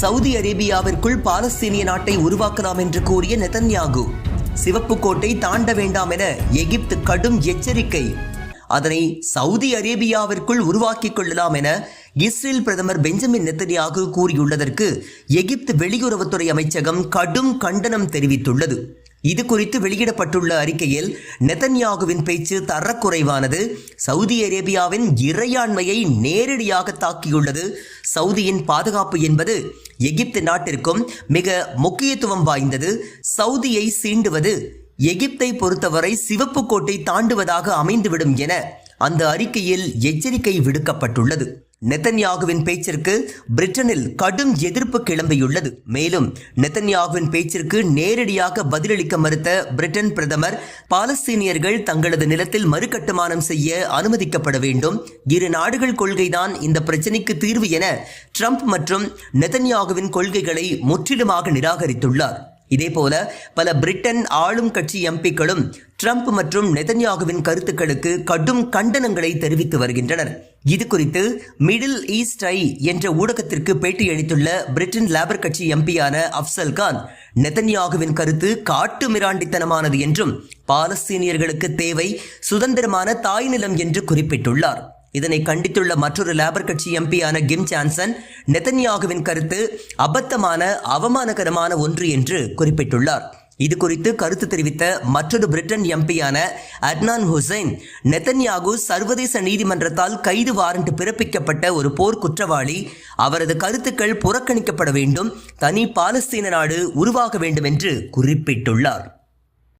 Saudi அரேபியாவிற்குள் பாலஸ்தீனிய நாட்டை உருவாக்கலாம் என்று கூறிய நெதன்யாகு சிவப்பு கோட்டை தாண்ட வேண்டாம் என எகிப்து கடும் எச்சரிக்கை. அதனை சவுதி அரேபியாவிற்குள் உருவாக்கிக் கொள்ளலாம் என இஸ்ரேல் பிரதமர் பெஞ்சமின் நெத்தனியாகு கூறியுள்ளதற்கு எகிப்து வெளியுறவுத்துறை அமைச்சகம் கடும் கண்டனம் தெரிவித்துள்ளது. இது குறித்து வெளியிடப்பட்டுள்ள அறிக்கையில் நெதன்யாகுவின் பேச்சு தரக்குறைவானது சவுதி அரேபியாவின் இறையாண்மையை நேரடியாக தாக்கியுள்ளது சவுதியின் பாதுகாப்பு என்பது எகிப்து நாட்டிற்கும் மிக முக்கியத்துவம் வாய்ந்தது. சவுதியை சீண்டுவது எகிப்தை பொறுத்தவரை சிவப்பு கோட்டை தாண்டுவதாக அமைந்துவிடும் என அந்த அறிக்கையில் எச்சரிக்கை விடுக்கப்பட்டுள்ளது. நெத்தன்யாகுவின் பேச்சிற்கு பிரிட்டனில் கடும் எதிர்ப்பு கிளம்பியுள்ளது. மேலும் நெத்தன்யாகுவின் பேச்சிற்கு நேரடியாக பதிலளிக்க மறுத்த பிரிட்டன் பிரதமர் பாலஸ்தீனியர்கள் தங்களது நிலத்தில் மறுகட்டுமானம் செய்ய அனுமதிக்கப்பட வேண்டும். இரு நாடுகள் கொள்கைதான் இந்த பிரச்சினைக்கு தீர்வு என ட்ரம்ப் மற்றும் நெத்தன்யாகுவின் கொள்கைகளை முற்றிலுமாக நிராகரித்துள்ளார். இதேபோல பல பிரிட்டன் ஆளும் கட்சி எம்பிக்களும் ட்ரம்ப் மற்றும் நெதன்யாகுவின் கருத்துக்களுக்கு கடும் கண்டனங்களை தெரிவித்து வருகின்றனர். இது குறித்து மிடில் ஈஸ்ட் ஐ என்ற ஊடகத்திற்கு பேட்டியளித்துள்ள பிரிட்டன் லேபர் கட்சி எம்பியான அப்சல் கான் நெதன்யாகுவின் கருத்து காட்டு மிராண்டித்தனமானது என்றும் பாலஸ்தீனியர்களுக்கு தேவை சுதந்திரமான தாய் நிலம் என்று குறிப்பிட்டுள்ளார். இதனை கண்டித்துள்ள மற்றொரு லேபர் கட்சி எம்பியான கிம் சான்சன் நெதன்யாகுவின் கருத்து அபத்தமான அவமானகரமான ஒன்று என்று குறிப்பிட்டுள்ளார். இது குறித்து கருத்து தெரிவித்த மற்றொரு பிரிட்டன் எம்பியான அட்னான் ஹுசைன் நெத்தன்யாகு சர்வதேச நீதிமன்றத்தால் கைது வாரண்ட் பிறப்பிக்கப்பட்ட ஒரு போர் குற்றவாளி அவரது கருத்துக்கள் புறக்கணிக்கப்பட வேண்டும் தனி பாலஸ்தீன நாடு உருவாக வேண்டும் என்று குறிப்பிட்டுள்ளார்.